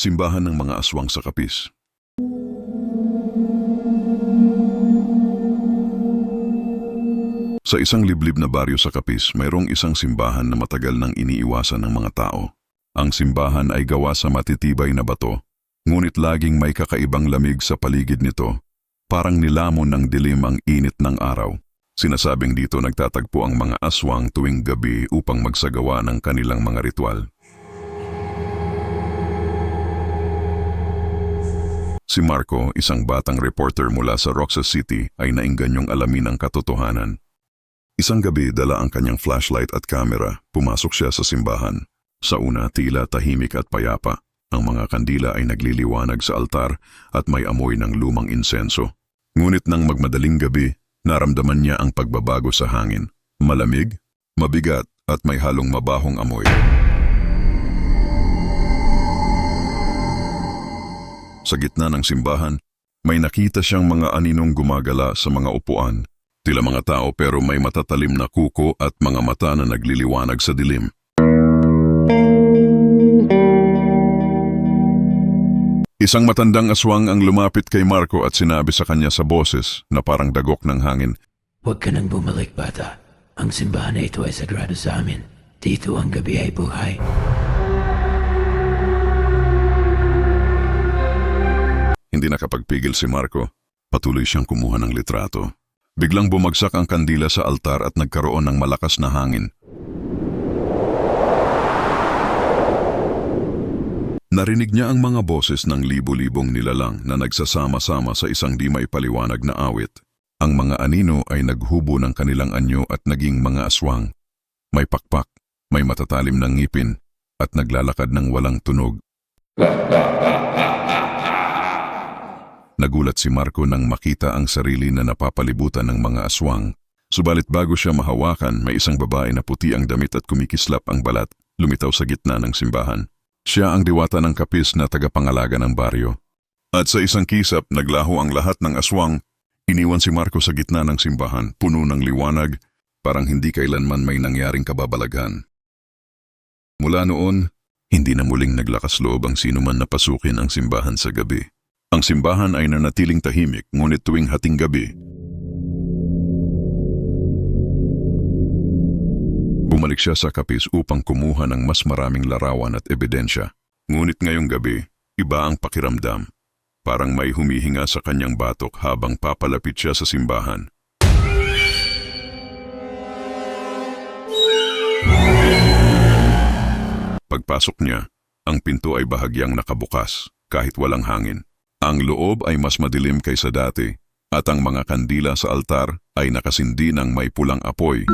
Simbahan ng mga aswang sa kapis. Sa isang liblib na baryo sa Kapis, mayroong isang simbahan na matagal nang iniiwasan ng mga tao. Ang simbahan ay gawa sa matitibay na bato, ngunit laging may kakaibang lamig sa paligid nito, parang nilamon ng dilim ang init ng araw. Sinasabing dito nagtatagpo ang mga aswang tuwing gabi upang magsagawa ng kanilang mga ritual. Si Marco, isang batang reporter mula sa Roxas City, ay naingganyong alamin ang katotohanan. Isang gabi dala ang kanyang flashlight at camera, pumasok siya sa simbahan. Sa una tila tahimik at payapa. Ang mga kandila ay nagliliwanag sa altar at may amoy ng lumang insenso. Ngunit nang magmadaling gabi, naramdaman niya ang pagbabago sa hangin. Malamig, mabigat at may halong mabahong amoy. Sa gitna ng simbahan, may nakita siyang mga aninong gumagala sa mga upuan. Tila mga tao pero may matatalim na kuko at mga mata na nagliliwanag sa dilim. Isang matandang aswang ang lumapit kay Marco at sinabi sa kanya sa boses na parang dagok ng hangin, Huwag ka nang bumalik, bata. Ang simbahan na ito ay sagrado sa amin. Dito ang gabi ay buhay. Hindi nakapagpigil si Marco. Patuloy siyang kumuha ng litrato. Biglang bumagsak ang kandila sa altar at nagkaroon ng malakas na hangin. Narinig niya ang mga boses ng libo-libong nilalang na nagsasama-sama sa isang di maipaliwanag na awit. Ang mga anino ay naghubo ng kanilang anyo at naging mga aswang. May pakpak, may matatalim ng ngipin, at naglalakad ng walang tunog. Nagulat si Marco nang makita ang sarili na napapalibutan ng mga aswang. Subalit bago siya mahawakan, may isang babae na puti ang damit at kumikislap ang balat, lumitaw sa gitna ng simbahan. Siya ang diwata ng kapis na tagapangalaga ng baryo. At sa isang kisap, naglaho ang lahat ng aswang. Iniwan si Marco sa gitna ng simbahan, puno ng liwanag, parang hindi kailanman may nangyaring kababalaghan. Mula noon, hindi na muling naglakas loob ang sinuman na pasukin ang simbahan sa gabi. Ang simbahan ay nanatiling tahimik ngunit tuwing hating gabi. Bumalik siya sa kapis upang kumuha ng mas maraming larawan at ebidensya. Ngunit ngayong gabi, iba ang pakiramdam. Parang may humihinga sa kanyang batok habang papalapit siya sa simbahan. Pagpasok niya, ang pinto ay bahagyang nakabukas kahit walang hangin. Ang loob ay mas madilim kaysa dati at ang mga kandila sa altar ay nakasindi ng may pulang apoy.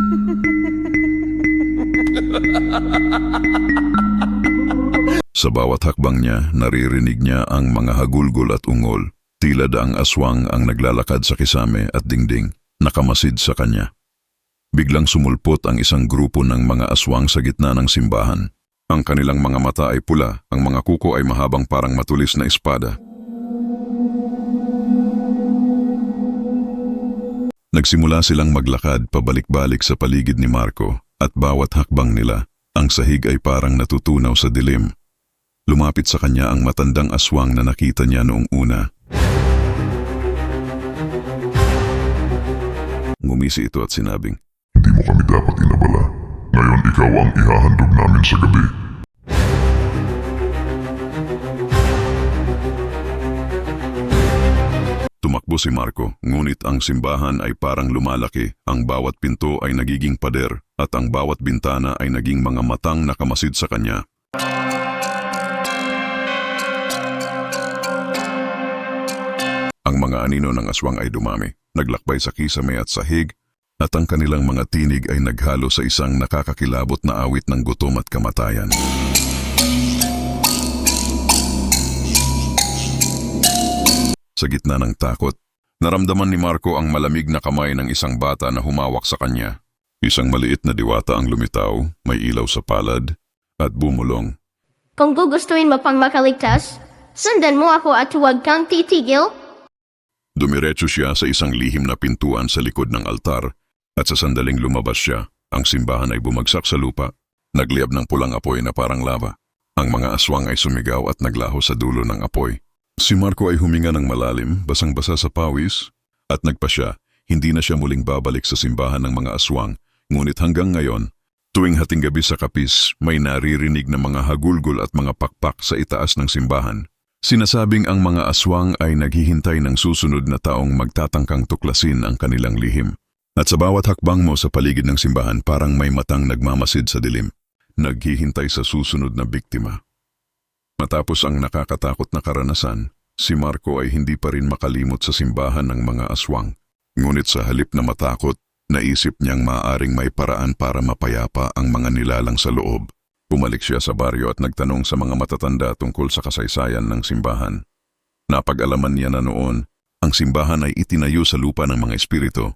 Sa bawat hakbang niya, naririnig niya ang mga hagulgol at ungol. Tila daang aswang ang naglalakad sa kisame at dingding, nakamasid sa kanya. Biglang sumulpot ang isang grupo ng mga aswang sa gitna ng simbahan. Ang kanilang mga mata ay pula, ang mga kuko ay mahabang parang matulis na espada. Nagsimula silang maglakad pabalik-balik sa paligid ni Marco at bawat hakbang nila, ang sahig ay parang natutunaw sa dilim. Lumapit sa kanya ang matandang aswang na nakita niya noong una. Ngumisi ito at sinabing, Hindi mo kami dapat inabala. Ngayon ikaw ang ihahandog namin sa gabi. Tumakbo si Marco, ngunit ang simbahan ay parang lumalaki, ang bawat pinto ay nagiging pader, at ang bawat bintana ay naging mga matang nakamasid sa kanya. Ang mga anino ng aswang ay dumami, naglakbay sa kisame at sahig, at ang kanilang mga tinig ay naghalo sa isang nakakakilabot na awit ng gutom at kamatayan. Sa gitna ng takot, naramdaman ni Marco ang malamig na kamay ng isang bata na humawak sa kanya. Isang maliit na diwata ang lumitaw, may ilaw sa palad, at bumulong. Kung gugustuhin mo pang makaligtas, sundan mo ako at huwag kang titigil. Dumiretso siya sa isang lihim na pintuan sa likod ng altar, at sa sandaling lumabas siya, ang simbahan ay bumagsak sa lupa, nagliyab ng pulang apoy na parang lava. Ang mga aswang ay sumigaw at naglaho sa dulo ng apoy. Si Marco ay huminga ng malalim, basang-basa sa pawis, at nagpasya, hindi na siya muling babalik sa simbahan ng mga aswang, ngunit hanggang ngayon, tuwing hating gabi sa kapis, may naririnig na mga hagulgol at mga pakpak sa itaas ng simbahan. Sinasabing ang mga aswang ay naghihintay ng susunod na taong magtatangkang tuklasin ang kanilang lihim. At sa bawat hakbang mo sa paligid ng simbahan parang may matang nagmamasid sa dilim, naghihintay sa susunod na biktima. Matapos ang nakakatakot na karanasan, si Marco ay hindi pa rin makalimot sa simbahan ng mga aswang. Ngunit sa halip na matakot, naisip niyang maaaring may paraan para mapayapa ang mga nilalang sa loob. Bumalik siya sa baryo at nagtanong sa mga matatanda tungkol sa kasaysayan ng simbahan. Napag-alaman niya na noon, ang simbahan ay itinayo sa lupa ng mga espiritu.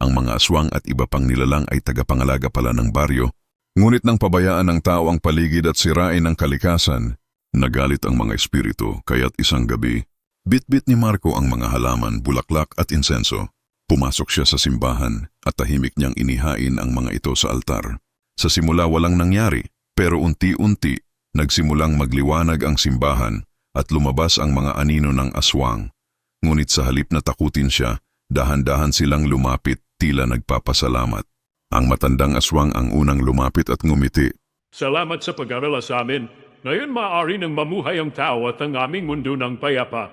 Ang mga aswang at iba pang nilalang ay tagapangalaga pala ng baryo, ngunit nang pabayaan ng tao ang paligid at sirain ang kalikasan, nagalit ang mga espiritu kaya't isang gabi, bitbit ni Marco ang mga halaman, bulaklak at insenso. Pumasok siya sa simbahan at tahimik niyang inihain ang mga ito sa altar. Sa simula walang nangyari, pero unti-unti nagsimulang magliwanag ang simbahan at lumabas ang mga anino ng aswang. Ngunit sa halip na takutin siya, dahan-dahan silang lumapit tila nagpapasalamat. Ang matandang aswang ang unang lumapit at ngumiti. Salamat sa pag-alala sa amin. Ngayon maaari nang mamuhay ang tao at ang aming mundo ng payapa.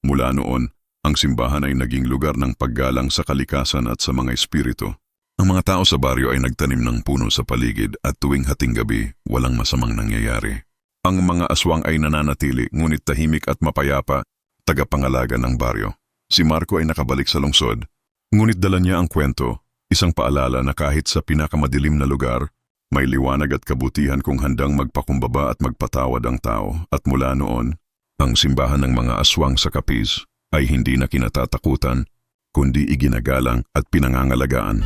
Mula noon, ang simbahan ay naging lugar ng paggalang sa kalikasan at sa mga espiritu. Ang mga tao sa baryo ay nagtanim ng puno sa paligid at tuwing hating gabi, walang masamang nangyayari. Ang mga aswang ay nananatili ngunit tahimik at mapayapa, tagapangalaga ng baryo. Si Marco ay nakabalik sa lungsod, ngunit dala niya ang kwento, isang paalala na kahit sa pinakamadilim na lugar, may liwanag at kabutihan kung handang magpakumbaba at magpatawad ang tao at mula noon, ang simbahan ng mga aswang sa Capiz ay hindi na kinatatakutan, kundi iginagalang at pinangangalagaan.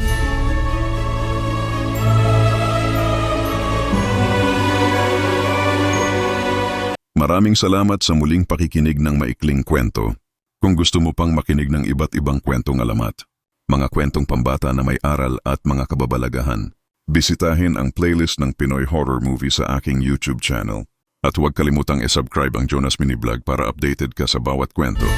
Maraming salamat sa muling pakikinig ng maikling kwento. Kung gusto mo pang makinig ng iba't ibang kwentong alamat, mga kwentong pambata na may aral at mga kababalagahan, bisitahin ang playlist ng Pinoy Horror Movie sa aking YouTube channel. At huwag kalimutang i-subscribe ang Jonas Mini Vlog para updated ka sa bawat kwento.